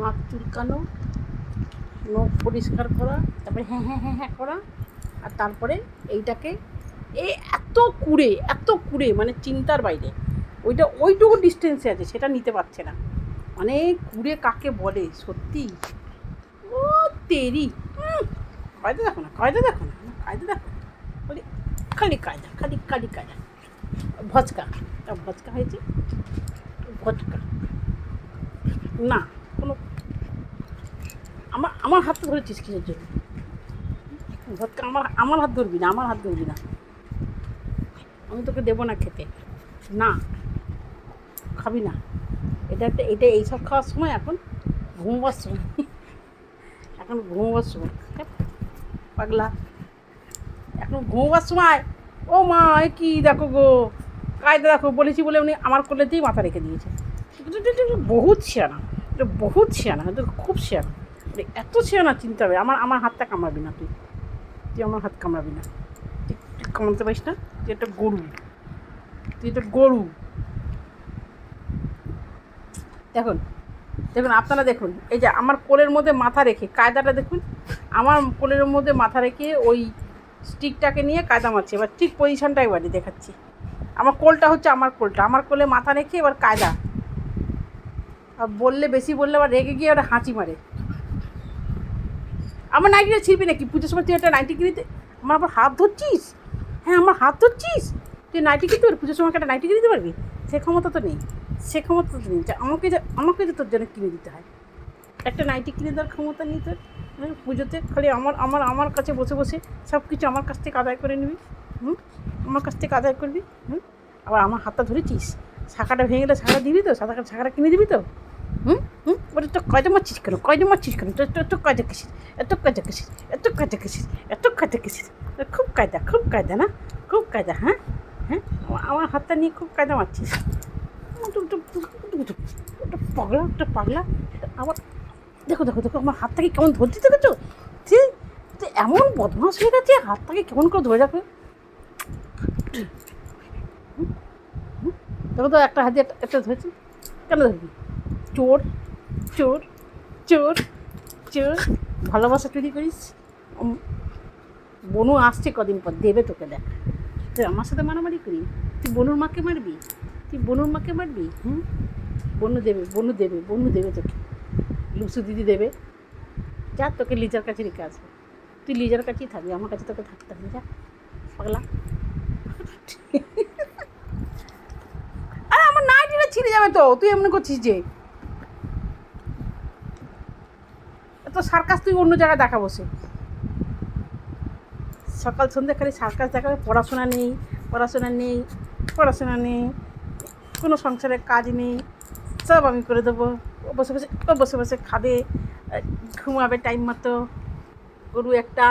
নাক চুলকানো, নখ পরিষ্কার করা, তারপরে হ্যাঁ হ্যাঁ হ্যাঁ হ্যাঁ করা, আর তারপরে এইটাকে এ এত কুড়ে এত কুড়ে মানে চিন্তার বাইরে। ওইটা ওইটুকু ডিস্টেন্সে আছে, সেটা নিতে পারছে না। মানে কুড়ে কাকে বলে? সত্যি? ও তেরি। কায়দা দেখো না, কায়দা দেখো না, কায়দা দেখো বলি, খালি কায়দা, খালি খালি কায়দা। ভচকা ভচকা হয়েছে? ভচকা না কোনো আমার আমার হাত ধরেছিস কিসের জন্য? আমার আমার হাত ধরবি না আমার হাত ধরবি না। আমি তোকে দেবো না খেতে। না খাবি না। এটা একটা এটা এইসব খাওয়ার সময় এখন ঘুমবার সময়। এখন ঘুমবার সময়। ধ্যাৎ, পাগলা। এখন ঘুমবার সময় ও মা কি দেখো গো। কায়দা দেখো বলেছি বলে উনি আমার কোলেতেই মাথা রেখে দিয়েছে। বহুত শেয়ানা। এটা বহুত শেয়ানা, এটা খুব শেয়ানা। মানে এত শেয়ানা চিনতে হবে, আমার আমার হাতটা কামড়াবি না তুই। তুই আমার হাত কামড়াবি না। তুই কামড়াতে পারিস না, তুই একটা গরু। তুই একটা গরু। দেখুন দেখুন, আপনারা দেখুন, এই যে আমার কোলের মধ্যে মাথা রেখে, কায়দাটা দেখুন। আমার কোলের মধ্যে মাথা রেখে ওই স্টিকটাকে নিয়ে কায়দা মারছে, এবার ঠিক পজিশনটা এবারে দেখাচ্ছি। আমার কোলটা হচ্ছে আমার কোলটা, আমার কোলে মাথা রেখে এবার কায়দা। আর বললে বেশি বললে আবার রেগে গিয়ে ওরা হাঁচি মারে। আমার নাইটিটা ছিড়বি নাকি? পুজোর সময় তুই একটা নাইটি কিনতে আমার আবার হাত ধরছিস? হ্যাঁ আমার হাত ধরছিস? তুই নাইটি কিনতে পারবি? পুজোর সময় একটা নাইটি কিনে দিতে পারবি? সে ক্ষমতা তো নেই। সে ক্ষমতা তো নেই। যে, আমাকে যে আমাকে যে তোর জন্য কিনে দিতে হয়। একটা নাইটি কিনে দেওয়ার ক্ষমতা নেই তোর। পুজোতে খালি আমার আমার আমার কাছে বসে বসে সব কিছু আমার কাছ থেকে আদায় করে নিবি। হুম, আমার কাছ থেকে আদায় করবি। হুম, আবার আমার হাতটা ধরেছিস? শাখাটা ভেঙে গেলে শাখা দিবি তো? সাদা শাখাটা কিনে দিবি তো? হুম? হুম? ওটা তো কয়টা মারছিস কেন? কয়টা মারছিস কেন? তোর এত কায়দা কিসিস এত কায়দা কিসিস এত কায়দা কিসিস এত কায়দা কিসিস খুব কায়দা খুব কায়দা না? খুব কায়দা হ্যাঁ? হ্যাঁ? আমার- আমার হাতটা নিয়ে খুব কায়দা মারছিস? ওটা- পাগলা ওটা পাগলা। আবার দেখো দেখো দেখো, আমার হাতটাকে কেমন ধরতে দেখেছ? যে এমন বদমাস হয়ে গেছে, হাতটাকে কেমন করে ধরে রাখবে? দেখো তো, একটা হাতে একটা- একটা ধরেছি। কেন ধরবি? চোর চোর চোর চোর। ভালোবাসা চুরি করিস? বনু আসছে কদিন পর, দেবে তোকে দেখ। তুই আমার সাথে মারামারি করি তুই বনুর মাকে মারবি? তুই বনুর মাকে মারবি? হুম? বনু দেবে বনু দেবে বনু দেবে তোকে। লুসু দিদি দেবে। যা, তোকে লিজার কাছে রেখে আসবে। তুই লিজার কাছেই থাকবি, আমার কাছে তোকে থাকতে হবে, যা। পাগলা। আরে, আমার নাইটিটা ছিঁড়ে যাবে তো। তুই এমনি করছিস যে সার্কাস তুই অন্য জায়গায় দেখা বসে সকাল সন্ধ্যা খালি সার্কাস দেখাবে, পড়াশোনা নেই পড়াশোনা নেই পড়াশোনা নেই, কোনো সংসারের কাজ নেই, সব আমি করে দেবো। বসে বসে বসে বসে খাবে, ঘুমাবে টাইম মতো। গরু একটা